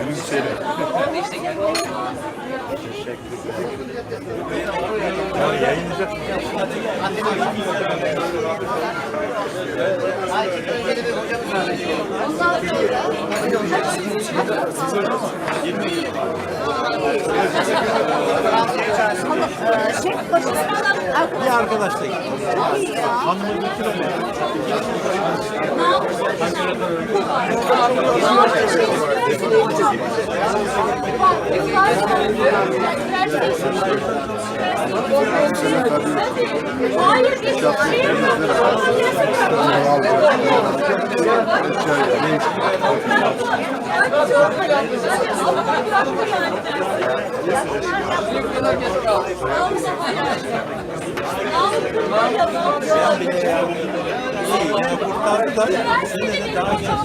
Gülümseyelim. Ya yayınlayacak mı? Siz öyle mi? Şey, başına bir arkadaşla gittim. Hanımı götürelim. Hayır, bir şey Yine kurtardı da yine de daha genç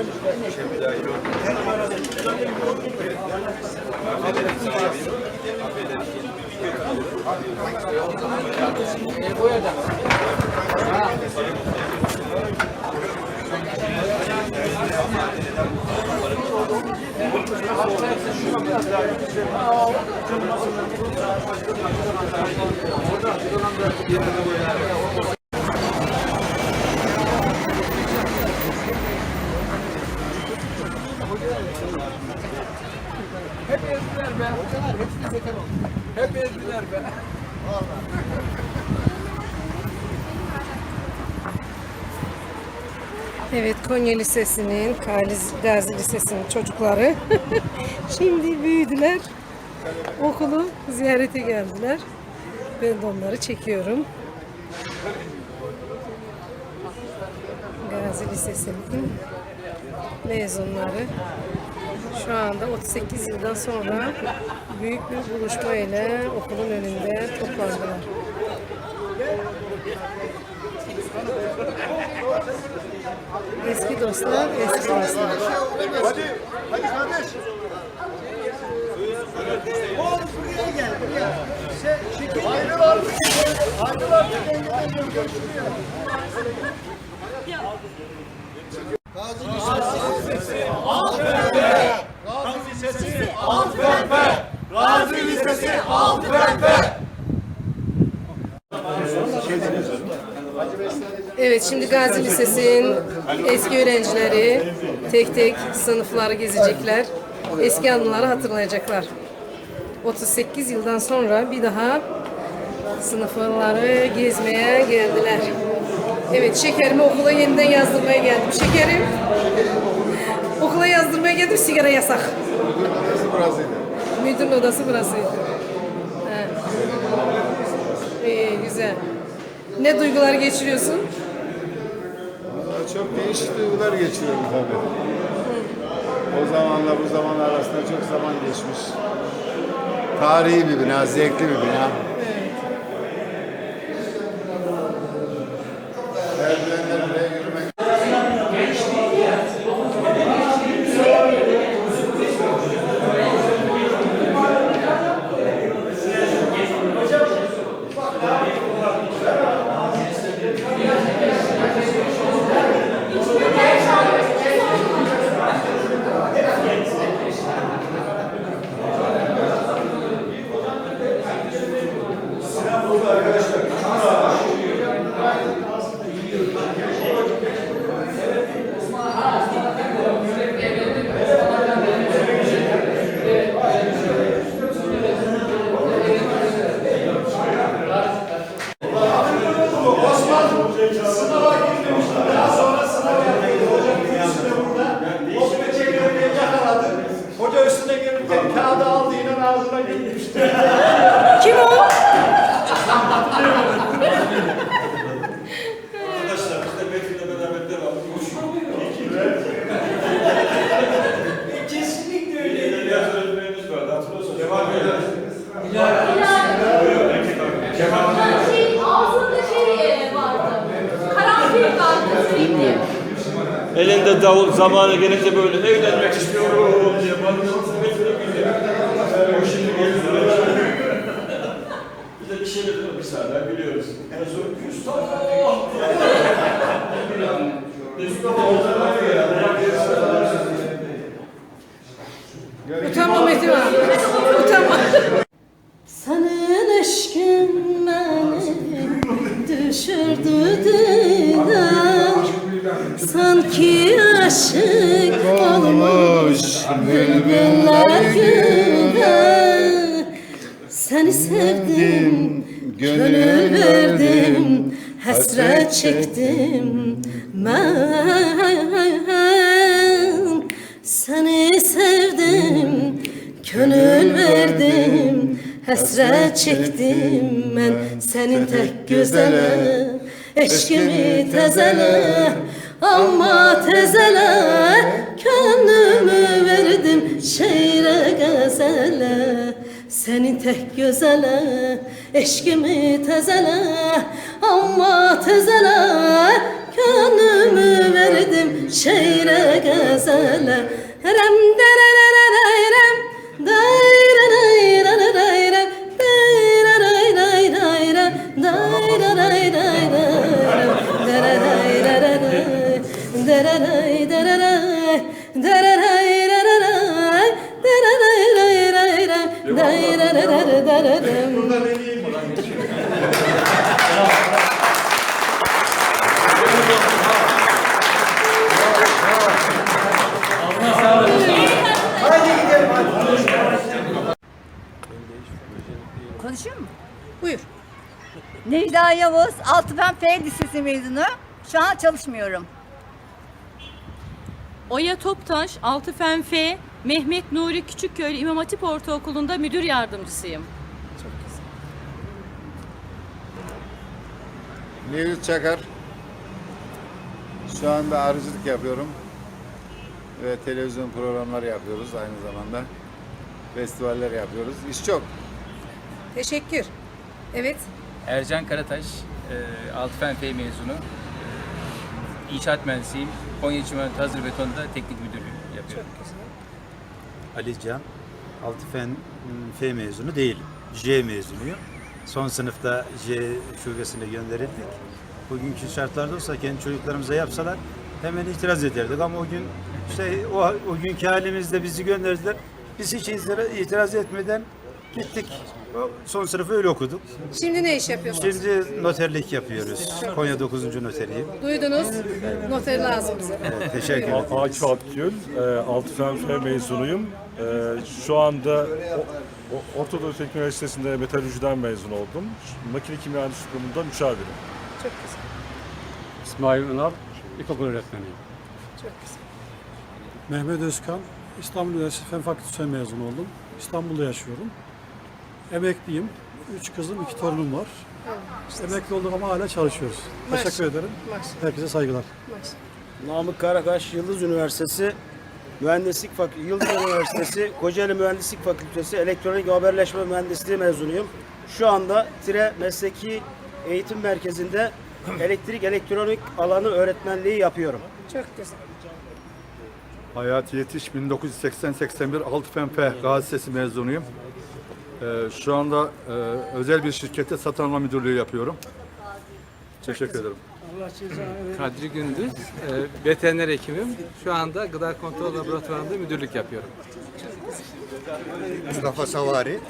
şey bir daha yok. E, boya da. Orada sevmemeyiz. Evet Konya Lisesi'nin, Gazi Lisesi'nin çocukları şimdi büyüdüler. Okulu ziyarete geldiler. Ben de onları çekiyorum. Gazi Lisesi'nin mezunları şu anda 38 yıldan sonra büyük bir buluşma ile okulun önünde toplandılar. Eski dostlar, eski dostlar. Hadi, hadi kardeş. Oğlum buraya gel, buraya. Şey, şekil ayrılar. Ayrılar. Görüşürüz. Gazi Lisesi Altıntepe. Gazi Lisesi Altıntepe. Gazi Lisesi Altıntepe. Evet şimdi Gazi Lisesi'nin eski öğrencileri tek tek sınıfları gezecekler. Eski anıları hatırlayacaklar. 38 yıldan sonra bir daha sınıfları gezmeye geldiler. Evet şekerimi okula yeniden yazdırmaya geldim. Şekerim okula yazdırmaya geldim sigara yasak. Müdürün odası burasıydı. Ha. İyi güzel. Ne duygular geçiriyorsun? Çok değişik duygular geçiriyorum tabii. O zamanla bu zaman arasında çok zaman geçmiş. Tarihi bir bina, zevkli bir bina. Kim o? Arkadaşlar biz de Betül'le beraber devam ediyoruz. Kesinlikle öyle. İlyas öğretmenimiz vardı hatırlıyorsunuz. Devam ediyoruz. İlyas. Buyurun erkek arkadaş. Kemal Bey. Şey, ağzında şey e, vardı. Karanfil vardı sürekli. Elinde davul zamanı gelince böyle evlenmek istiyorum diye bağırıyor. Betül'e güzel. Bize bir saniye biliyoruz. En son Mustafa. Mustafa ortada Utanma Metin abi. Utanma. Senin aşkın beni düşürdü diden Sanki aşık olmuş bülbüller güne Seni sevdim, gönül verdim Hasret çektim. ben Seni sevdim, gönül verdim. Hasret çektim ben senin tek güzele Eşkimi tezele ama tezele. Gönlümü verdim şeire gazele Senin tek güzele Eşkimi tezele ama tezele. Gönlümü verdim şeire gazele Dararayrayray Dayrararararam Konuşuyor mu? Buyur. Necla Yavuz, Altıfen F Lisesi mezunu. Şu an çalışmıyorum. Oya Toptaş, Altı Fen F, Mehmet Nuri Küçükköy İmam Hatip Ortaokulu'nda müdür yardımcısıyım. Nevzat Çakar. Şu anda arıcılık yapıyorum. Ve televizyon programları yapıyoruz aynı zamanda. Festivaller yapıyoruz. İş çok. Teşekkür. Evet. Ercan Karataş, e, Altıfen F mezunu. E, İnşaat mühendisiyim. Konya Çimento Hazır Beton'da teknik müdürlüğü yapıyorum. Ali Can, Altıfen F mezunu değil, J mezunuyum. Son sınıfta J şubesine gönderildik. Bugünkü şartlarda olsa kendi çocuklarımıza yapsalar hemen itiraz ederdik ama o gün işte o, o günkü halimizde bizi gönderdiler. Biz hiç itiraz etmeden gittik. Son sınıfı öyle okuduk. Şimdi ne iş yapıyorsunuz? Şimdi noterlik yapıyoruz. Konya 9. noteriyim. Duydunuz. Noter lazım bize. Evet, teşekkür ederim. Ağaç Akgül, e, Altıfen F mezunuyum. E, şu anda o, o, Orta Doğu Teknik Üniversitesi'nde metalürjiden mezun oldum. Makine kimya mühendisliği kurumunda müşavirim. Çok güzel. İsmail Ünal, ilkokul öğretmeniyim. Çok güzel. Mehmet Özkan, İstanbul Üniversitesi Fen Fakültesi mezun oldum. İstanbul'da yaşıyorum. Emekliyim. Üç kızım, iki torunum var. Emekli olduk ama hala çalışıyoruz. Teşekkür ederim. Maşallah. Herkese saygılar. Maşallah. Namık Karakaş, Yıldız Üniversitesi, Mühendislik Fak Yıldız Üniversitesi, Kocaeli Mühendislik Fakültesi, Elektronik ve Haberleşme Mühendisliği mezunuyum. Şu anda Tire Mesleki Eğitim Merkezi'nde elektrik elektronik alanı öğretmenliği yapıyorum. Çok güzel. Hayati Yetiş 1980-81 Altıfen F Gazi Sesi mezunuyum. E, şu anda e, özel bir şirkette satın alma müdürlüğü yapıyorum. Teşekkür ederim. Kadri Gündüz, veteriner hekimim. Şu anda Gıda Kontrol Laboratuvarı'nda müdürlük yapıyorum. Mustafa Savari.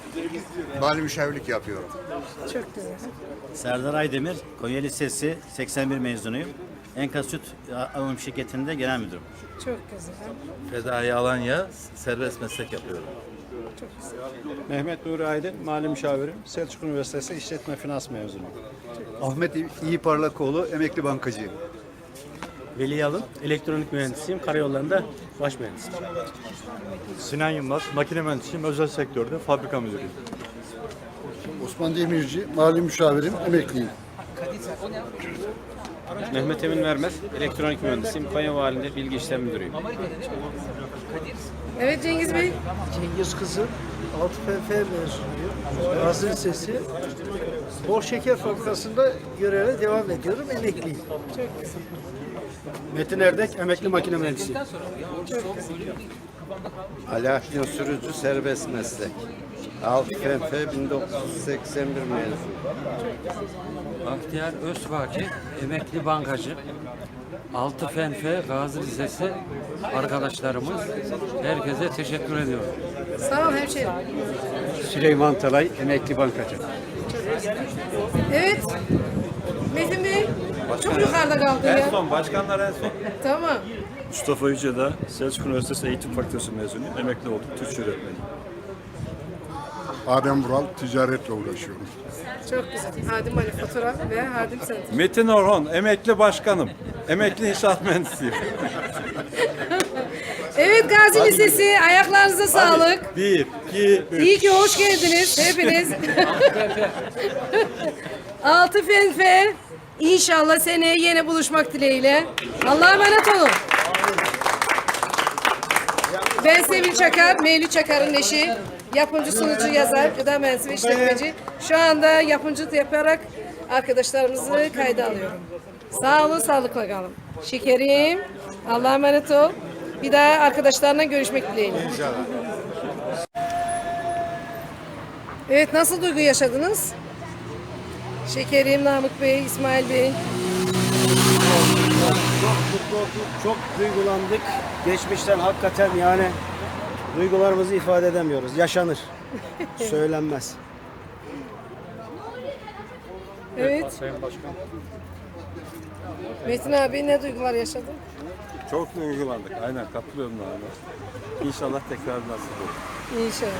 Mali müşavirlik yapıyorum. Çok güzel. Serdar Aydemir, Konya Lisesi 81 mezunuyum. Enkaz Süt Anonim Şirketi'nde genel müdürüm. Çok güzel. Fedai Alanya serbest meslek yapıyorum. Mehmet Nuri Aydın, mali müşavirim. Selçuk Üniversitesi İşletme Finans mezunuyum. Ahmet İyi Parlakoğlu, emekli bankacıyım. Veli Yalın, elektronik mühendisiyim. Karayollarında baş mühendisiyim. Sinan Yılmaz, makine mühendisiyim, özel sektörde fabrika müdürüyüm. Osman Demirci, mali müşavirim, emekliyim. Mehmet Emin Vermez, elektronik mühendisiyim. Konya Valide Bilgi İşlem Müdürüyüm. Evet Cengiz Bey. Cengiz Kızı, Altı FF mezunuyum. Gazi Lisesi. Bol Şeker Fabrikası'nda göreve devam ediyorum, emekliyim. Metin Erdek, emekli makine mühendisiyim. Alaaddin Sürücü serbest meslek. Altıfen F 1981 mezun. Bahtiyar Özvaki, emekli bankacı. Altı Fenfe Gazi Lisesi arkadaşlarımız. Herkese teşekkür ediyorum. Sağ ol hemşehrim. Süleyman Talay, emekli bankacı. Evet. Metin Bey, çok yukarıda kaldın ya. son, başkanlar en son. Tamam. Mustafa Yüce'de Selçuk Üniversitesi Eğitim Fakültesi mezunuyum. Emekli oldum. Türkçe öğretmeniyim. Adem Vural ticaretle uğraşıyorum. Çok güzel. Hadim Ali Fatura ve Hadim Sanat. Metin Orhon, emekli başkanım. Emekli inşaat mühendisiyim. Evet Gazi Lisesi, ayaklarınıza sağlık. Bir, iki, üç. İyi ki hoş geldiniz hepiniz. Altı Fenfe. İnşallah seneye yine buluşmak dileğiyle. Allah'a emanet olun. Ben Sevil Çakar, Mevlüt Çakar'ın eşi. Yapımcı, sunucu, yazar, gıda mühendisi işletmeci. Şu anda yapımcılık yaparak arkadaşlarımızı kayda alıyorum. Sağ olun, sağlıkla kalın. Şekerim, Allah'a emanet ol. Bir daha arkadaşlarla görüşmek dileğiyle. Evet, nasıl duygu yaşadınız? Şekerim, Namık Bey, İsmail Bey. Çok mutlu çok duygulandık. Geçmişten hakikaten yani duygularımızı ifade edemiyoruz. Yaşanır. Söylenmez. Evet. Sayın Başkan. Metin abi ne duygular yaşadın? Çok duygulandık. Aynen katılıyorum Nana. İnşallah tekrar nasip olur. İnşallah.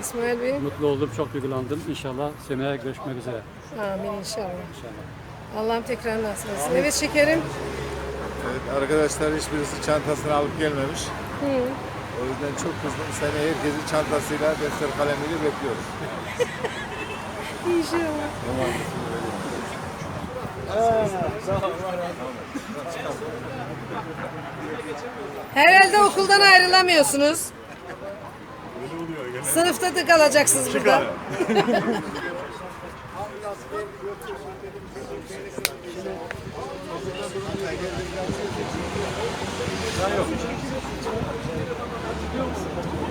İsmail Bey. Mutlu oldum, çok duygulandım. İnşallah seneye görüşmek üzere. Amin inşallah. Allah'ım tekrar nasip etsin. Evet şekerim. Evet, arkadaşlar hiçbirisi çantasını alıp gelmemiş. O yüzden çok kızdım. Seni herkesin çantasıyla defter kalemiyle bekliyoruz. İnşallah. Herhalde okuldan ayrılamıyorsunuz. Sınıfta da kalacaksınız burada. Thanks.